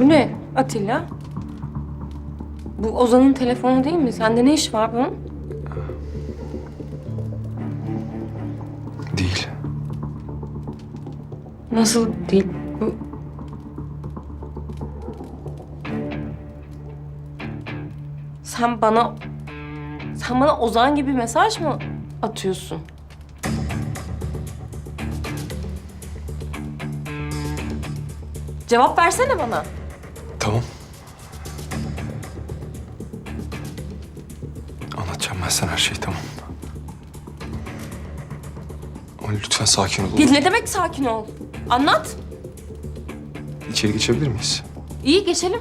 Bu ne Atilla? Bu Ozan'ın telefonu değil mi? Sende ne iş var bunun? Değil. Nasıl değil? Bu... Sen bana... Sen bana Ozan gibi mesaj mı atıyorsun? Cevap versene bana. Tamam. Anlatacağım ben sana her şeyi tamam. Ama lütfen sakin ol. olur mu? Ne demek sakin ol? Anlat. İçeri geçebilir miyiz? İyi geçelim.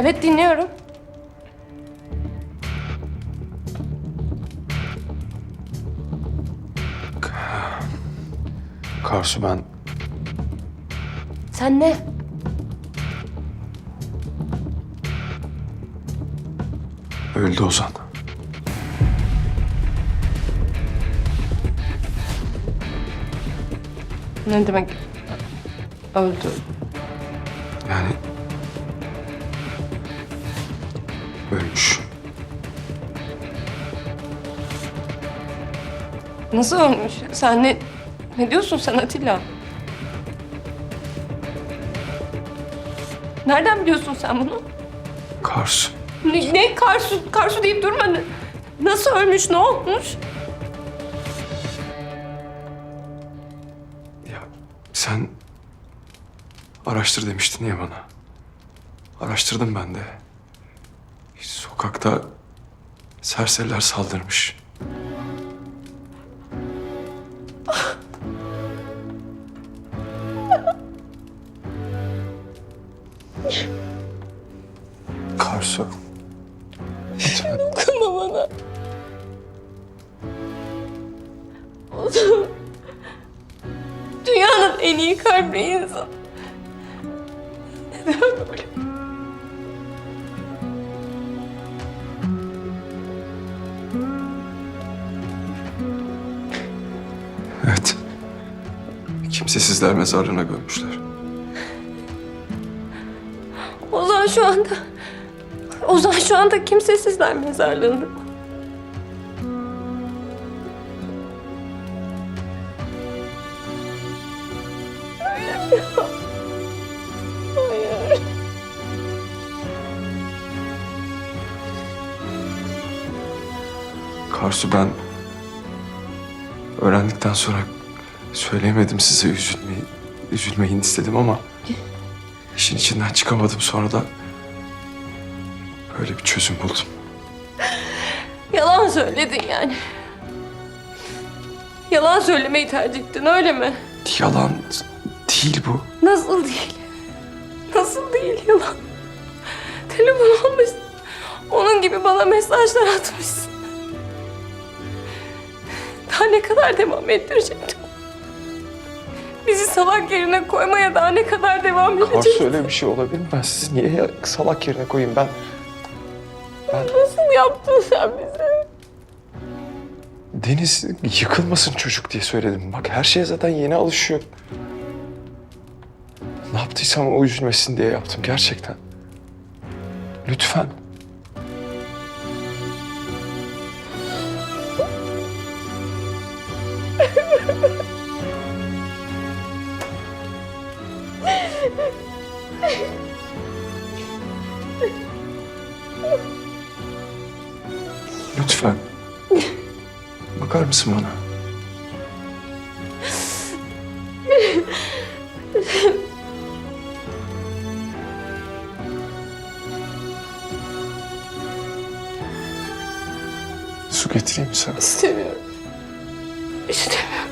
Evet dinliyorum. Karsu ben Sen ne? öldü Ozan. Ne demek? Öldü. Yani ölmüş. Nasıl ölmüş? Sen ne... Ne diyorsun sen Atilla? Nereden biliyorsun sen bunu? Karsu. Ne, ne Karsu, Karsu deyip durma. Nasıl ölmüş, ne olmuş? Ya sen araştır demiştin ya bana. Araştırdım ben de. Sokakta serseriler saldırmış. Karsu. Lütfen. Dokunma bana. O zaman dünyanın en iyi kalpli insan. Neden böyle? Evet. Kimsesizler mezarlığına gömmüşler. Ozan şu anda... Ozan şu anda kimsesizler mezarlığında. Karsu ben öğrendikten sonra söyleyemedim size üzülmeyi, üzülmeyin istedim ama işin içinden çıkamadım sonra da böyle bir çözüm buldum. Yalan söyledin yani. Yalan söylemeyi tercih ettin öyle mi? Yalan değil bu. Nasıl değil? Nasıl değil yalan? Telefon almışsın. Onun gibi bana mesajlar atmışsın. Daha ne kadar devam ettirecektim? Bizi salak yerine koymaya daha ne kadar devam edecektim? Karsu öyle bir şey olabilir mi? Ben sizi niye salak yerine koyayım ben? Ben Nasıl yaptın sen bize? Deniz yıkılmasın çocuk diye söyledim. Bak her şeye zaten yeni alışıyor. Ne yaptıysam o üzülmesin diye yaptım gerçekten. Lütfen. Lütfen. Bakar mısın bana? Su getireyim mi sana? İstemiyorum. İstemiyorum.